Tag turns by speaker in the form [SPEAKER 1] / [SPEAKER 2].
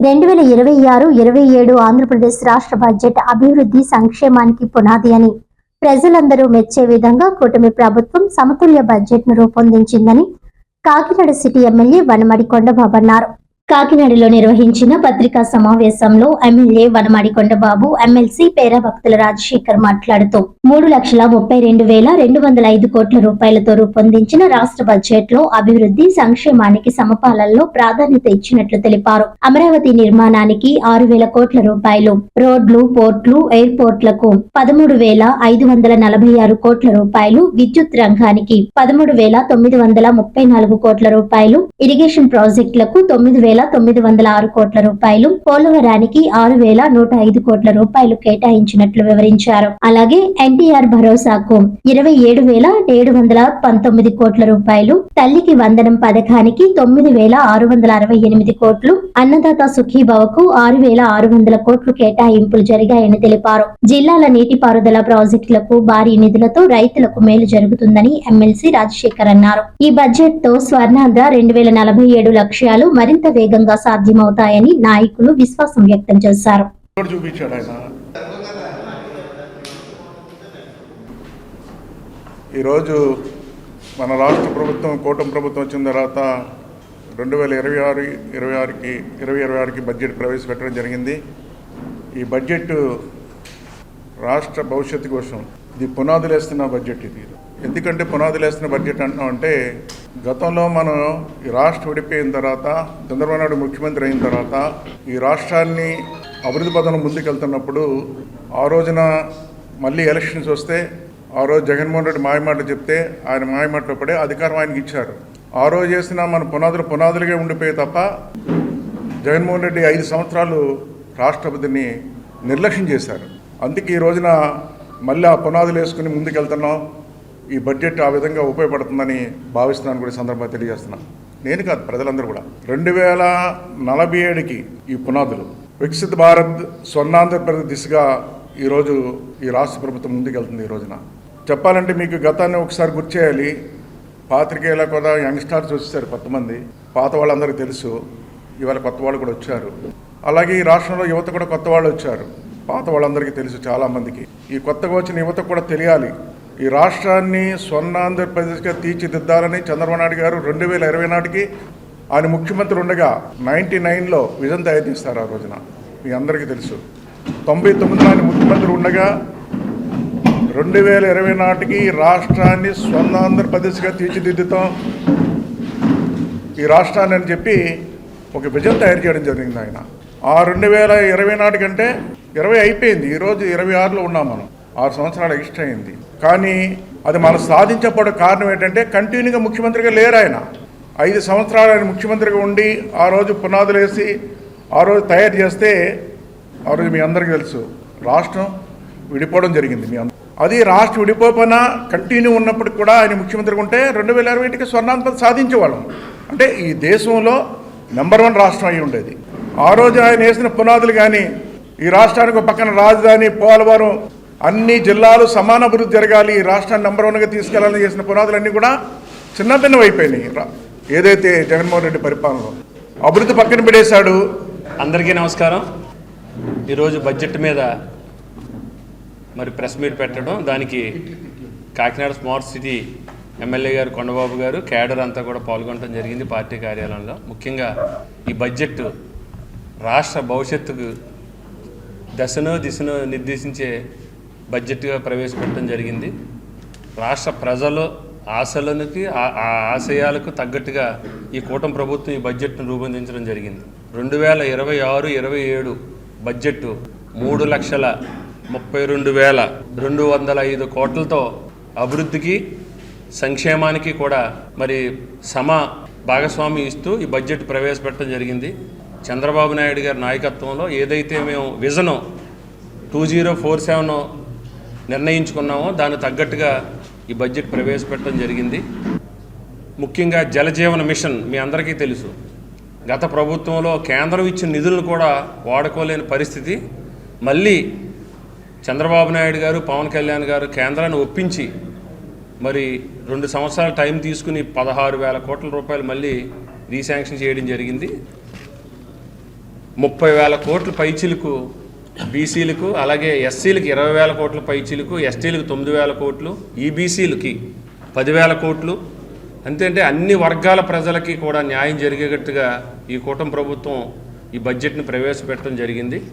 [SPEAKER 1] రెండు వేల ఇరవై ఆరు ఇరవై ఏడు ఆంధ్రప్రదేశ్ రాష్ట్ర బడ్జెట్ అభివృద్ధి సంక్షేమానికి పునాది అని. ప్రజలందరూ మెచ్చే విధంగా కూటమి ప్రభుత్వం సమతుల్య బడ్జెట్ను రూపొందించిందని కాకినాడ సిటీ ఎమ్మెల్యే వనమడి కొండబాబు అన్నారు. కాకినాడలో నిర్వహించిన పత్రికా సమావేశంలో MLA Vanamadi Kondababu MLC Perabathula Rajasekhar మాట్లాడుతూ మూడు లక్షల ముప్పై రెండు వేల రెండు వందల ఐదు కోట్ల రూపాయలతో రూపొందించిన రాష్ట్ర బడ్జెట్లో అభివృద్ధి సంక్షేమానికి సమపాలనలో ప్రాధాన్యత ఇచ్చినట్లు తెలిపారు. అమరావతి నిర్మాణానికి ఆరు వేల కోట్ల రూపాయలు రోడ్లు పోర్ట్లు ఎయిర్పోర్ట్లకు పదమూడు వేల ఐదు వందల నలభై ఆరు కోట్ల రూపాయలు విద్యుత్ రంగానికి పదమూడు వేల తొమ్మిది వందల ముప్పై నాలుగు కోట్ల రూపాయలు ఇరిగేషన్ ప్రాజెక్టులకు తొమ్మిది వేల తొమ్మిది వందల ఆరు కోట్ల రూపాయలు పోలవరానికి ఆరు వేల నూట ఐదు కోట్ల రూపాయలు కేటాయించినట్లు వివరించారు. అలాగే ఎన్టీఆర్ భరోసాకు ఇరవై ఏడు వేల ఏడు వందల పంతొమ్మిది కోట్ల రూపాయలు తల్లికి వందనం పథకానికి తొమ్మిది వేల ఆరు వందల అరవై ఎనిమిది కోట్లు అన్నదాత సుఖీభావకు ఆరు వేల ఆరు వందల కోట్లు కేటాయింపులు జరిగాయని తెలిపారు. జిల్లాల నీటిపారుదల ప్రాజెక్టులకు భారీ నిధులతో రైతులకు మేలు జరుగుతుందని ఎమ్మెల్సీ రాజశేఖర్ అన్నారు. ఈ బడ్జెట్తో స్వర్ణాంధ్ర రెండు వేల నలభై ఏడు లక్ష్యాలు మరింత వేగంగా సాధ్యమవుతాయని నాయకులు విశ్వాసం వ్యక్తం చేశారు.
[SPEAKER 2] ఈరోజు మన రాష్ట్ర ప్రభుత్వం కూటమి ప్రభుత్వం వచ్చిన తర్వాత రెండు వేల ఇరవై ఆరు ఇరవై ఆరుకి ఇరవై ఇరవై ఆరుకి బడ్జెట్ ప్రవేశపెట్టడం జరిగింది. ఈ బడ్జెట్ రాష్ట్ర భవిష్యత్తు కోసం ఇది పునాదులు వేస్తున్న బడ్జెట్ ఇది. ఎందుకంటే పునాదులు వేస్తున్న బడ్జెట్ అంటున్నాం అంటే గతంలో మనం ఈ రాష్ట్రం విడిపోయిన తర్వాత చంద్రబాబు నాయుడు ముఖ్యమంత్రి అయిన తర్వాత ఈ రాష్ట్రాన్ని అభివృద్ధి పథంలో ముందుకెళ్తున్నప్పుడు ఆ రోజున మళ్ళీ ఎలక్షన్స్ వస్తే ఆ రోజు జగన్మోహన్ రెడ్డి మాయమాట చెప్తే ఆయన మాయమాటలు పడే అధికారం ఆయనకి ఇచ్చారు. ఆ రోజు చేసిన మన పునాదులు పునాదులుగా ఉండిపోయి తప్ప జగన్మోహన్ రెడ్డి ఐదు సంవత్సరాలు రాష్ట్రపతిని నిర్లక్ష్యం చేశారు. అందుకే ఈ రోజున మళ్ళీ ఆ పునాదులు వేసుకుని ముందుకెళ్తున్నాం. ఈ బడ్జెట్ ఆ విధంగా ఉపయోగపడుతుందని భావిస్తున్నాను కూడా సందర్భంగా తెలియజేస్తున్నాను. నేను కాదు ప్రజలందరూ కూడా. రెండు వేల నలభై ఏడుకి ఈ పునాదులు వికసిత్ భారత్ స్వర్ణాంధ్రప్రదేశ్ దిశగా ఈరోజు ఈ రాష్ట్ర ప్రభుత్వం ముందుకెళ్తుంది ఈ రోజున. చెప్పాలంటే మీకు గతాన్ని ఒకసారి గుర్తు చేయాలి. పాత్రికేయుల కూడా యంగ్స్టార్స్ వచ్చేసారు కొంతమంది. పాత వాళ్ళందరికీ తెలుసు. ఇవాళ కొత్త వాళ్ళు కూడా వచ్చారు. అలాగే ఈ రాష్ట్రంలో యువత కూడా కొత్త వాళ్ళు వచ్చారు. పాత వాళ్ళందరికీ తెలుసు చాలామందికి. ఈ కొత్తగా వచ్చిన యువత కూడా తెలియాలి. ఈ రాష్ట్రాన్ని స్వర్ణాంధ్రప్రదేశ్గా తీర్చిదిద్దాలని చంద్రబాబు నాయుడు గారు రెండు వేల ఇరవై నాటికి ఆయన ముఖ్యమంత్రి ఉండగా నైంటీ నైన్లో విజన్ తయారు చేస్తారు ఆ రోజున. మీ అందరికీ తెలుసు. తొంభై తొమ్మిదిలో ఆయన ముఖ్యమంత్రి ఉండగా రెండు వేల ఇరవై నాటికి రాష్ట్రాన్ని రాష్ట్రాన్ని స్వర్ణాంధ్రప్రదేశ్గా తీర్చిదిద్దుతాం. ఈ రాష్ట్రాన్ని అని చెప్పి ఒక విజన్ తయారు చేయడం జరిగింది ఆయన. ఆ రెండు వేల ఇరవై నాటికంటే ఇరవై అయిపోయింది. ఈరోజు ఇరవై ఆరులో ఉన్నాం మనం. ఆరు సంవత్సరాలు ఎక్స్ట్రా అయింది. కానీ అది మనం సాధించకపోవడం కారణం ఏంటంటే కంటిన్యూగా ముఖ్యమంత్రిగా లేరు ఆయన. ఐదు సంవత్సరాలు ఆయన ముఖ్యమంత్రిగా ఉండి ఆ రోజు పునాదులు వేసి ఆ రోజు తయారు చేస్తే ఆ రోజు మీ అందరికీ తెలుసు రాష్ట్రం విడిపోవడం జరిగింది మీ అందరూ అది రాష్ట్రం విడిపోపన కంటిన్యూ ఉన్నప్పటికి కూడా ఆయన ముఖ్యమంత్రిగా ఉంటే రెండు వేల ఇరవై ఒకటికి స్వర్ణాంతం సాధించేవాళ్ళం. అంటే ఈ దేశంలో నెంబర్ వన్ రాష్ట్రం అయి ఉండేది. ఆ రోజు ఆయన వేసిన పునాదులు కానీ ఈ రాష్ట్రానికి పక్కన రాజధాని పోలవరం అన్ని జిల్లాలు సమాన అభివృద్ధి జరగాలి రాష్ట్రాన్ని నెంబర్ వన్గా తీసుకెళ్ళాలని చేసిన పునాదులన్నీ కూడా చిన్న అయిపోయినాయి. ఏదైతే జగన్మోహన్ రెడ్డి పరిపాలనలో అభివృద్ధి పక్కన పెడేశాడు
[SPEAKER 3] అందరికీ నమస్కారం. ఈరోజు బడ్జెట్ మీద మరి ప్రెస్ మీట్ పెట్టడం దానికి కాకినాడ స్మార్ట్ సిటీ ఎమ్మెల్యే గారు కొండబాబు గారు క్యాడర్ అంతా కూడా పాల్గొనడం జరిగింది పార్టీ కార్యాలయంలో. ముఖ్యంగా ఈ బడ్జెట్ రాష్ట్ర భవిష్యత్తుకు దశను దిశను నిర్దేశించే బడ్జెట్గా ప్రవేశపెట్టడం జరిగింది. రాష్ట్ర ప్రజలు ఆశలకి ఆ- ఆశయాలకు తగ్గట్టుగా ఈ కూటమి ప్రభుత్వం ఈ బడ్జెట్ను రూపొందించడం జరిగింది. రెండు వేల ఇరవై ఆరు ఇరవై ఏడు బడ్జెట్ మూడు లక్షల ముప్పై రెండు వేల రెండు వందల ఐదు కోట్లతో అభివృద్ధికి సంక్షేమానికి కూడా మరి సమ భాగస్వామి ఇస్తూ ఈ బడ్జెట్ ప్రవేశపెట్టడం జరిగింది. చంద్రబాబు నాయుడు గారి నాయకత్వంలో ఏదైతే మేము vision two zero four seven నిర్ణయించుకున్నామో దానికి తగ్గట్టుగా ఈ బడ్జెట్ ప్రవేశపెట్టడం జరిగింది. ముఖ్యంగా జలజీవన మిషన్ మీ అందరికీ తెలుసు. గత ప్రభుత్వంలో కేంద్రం ఇచ్చిన నిధులను కూడా వాడుకోలేని పరిస్థితి. మళ్ళీ చంద్రబాబు నాయుడు గారు పవన్ కళ్యాణ్ గారు కేంద్రాన్ని ఒప్పించి మరి రెండు సంవత్సరాల టైం తీసుకుని పదహారు వేల కోట్ల రూపాయలు మళ్ళీ రీశాంక్షన్ చేయడం జరిగింది. ముప్పై వేల కోట్ల పైచిలకు బీసీలకు అలాగే ఎస్సీలకు ఇరవై వేల కోట్ల పైచీలకు ఎస్టీలకు తొమ్మిది వేల కోట్లు ఈబీసీలకి పదివేల కోట్లు. అంతేంటే అన్ని వర్గాల ప్రజలకి కూడా న్యాయం జరిగేటట్టుగా ఈ కూటమి ప్రభుత్వం ఈ బడ్జెట్ని ప్రవేశపెట్టడం జరిగింది.